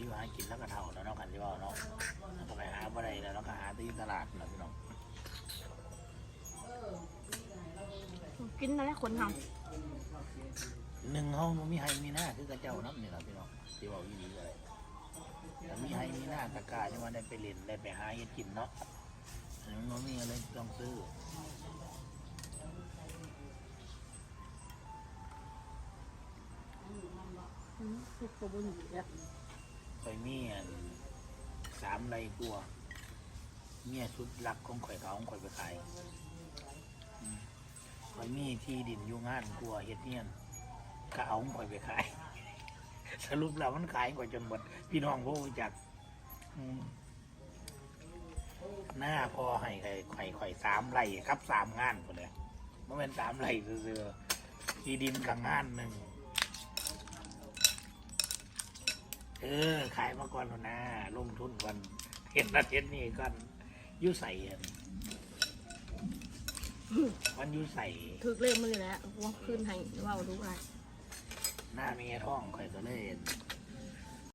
อยู่หากินแล้วก็เท่าแล้วเนาะกันที่ว่าเนาะแล้วก็ไปหาบ่ได้แล้วเราก็หาที่ตลาดนะพี่น้องกินอะไรคนทหนึ่งห้องมีไฮมีหน้าคือกระเจ้าน้ำนี่แหละพี่น้องที่ว่าอีหลีอะไรแต่มีไฮมีหน้าตะกร้าที่ว่าได้ไปเล่นได้ไปหาเฮ็ดกินเนาะอันนี้มันมีอะไรต้องซื้อำทุกตัว มีอันสามไรกลัวเมียชุดรักของข่อยเขาของข่อยไปขายอืมข่อยมีที่ดินอยู่งานกลัวเฮ็ดเนียนก็เอาของข่อยไปขาย สรุปแล้วมันขายกว่าจนหมดพี่น้องพวกจักอืมหน้าพอให้ไข่ไข่ไข่สามไรครับสามงานหมดเลยมันเป็นสามไรซื่อๆที่ดินกับงานหนึ่ง เออ ขายมาก่อนแล้วนะลงทุนก่อนเห็นนั่นเห็นนี่ก่อนอยุใส่อันมันอยุใส่ถือเล่มมาเลยแหล้วว่าขึ้นให้ว่าดูอะไรหน้าเมียท้องข่อยก็เลย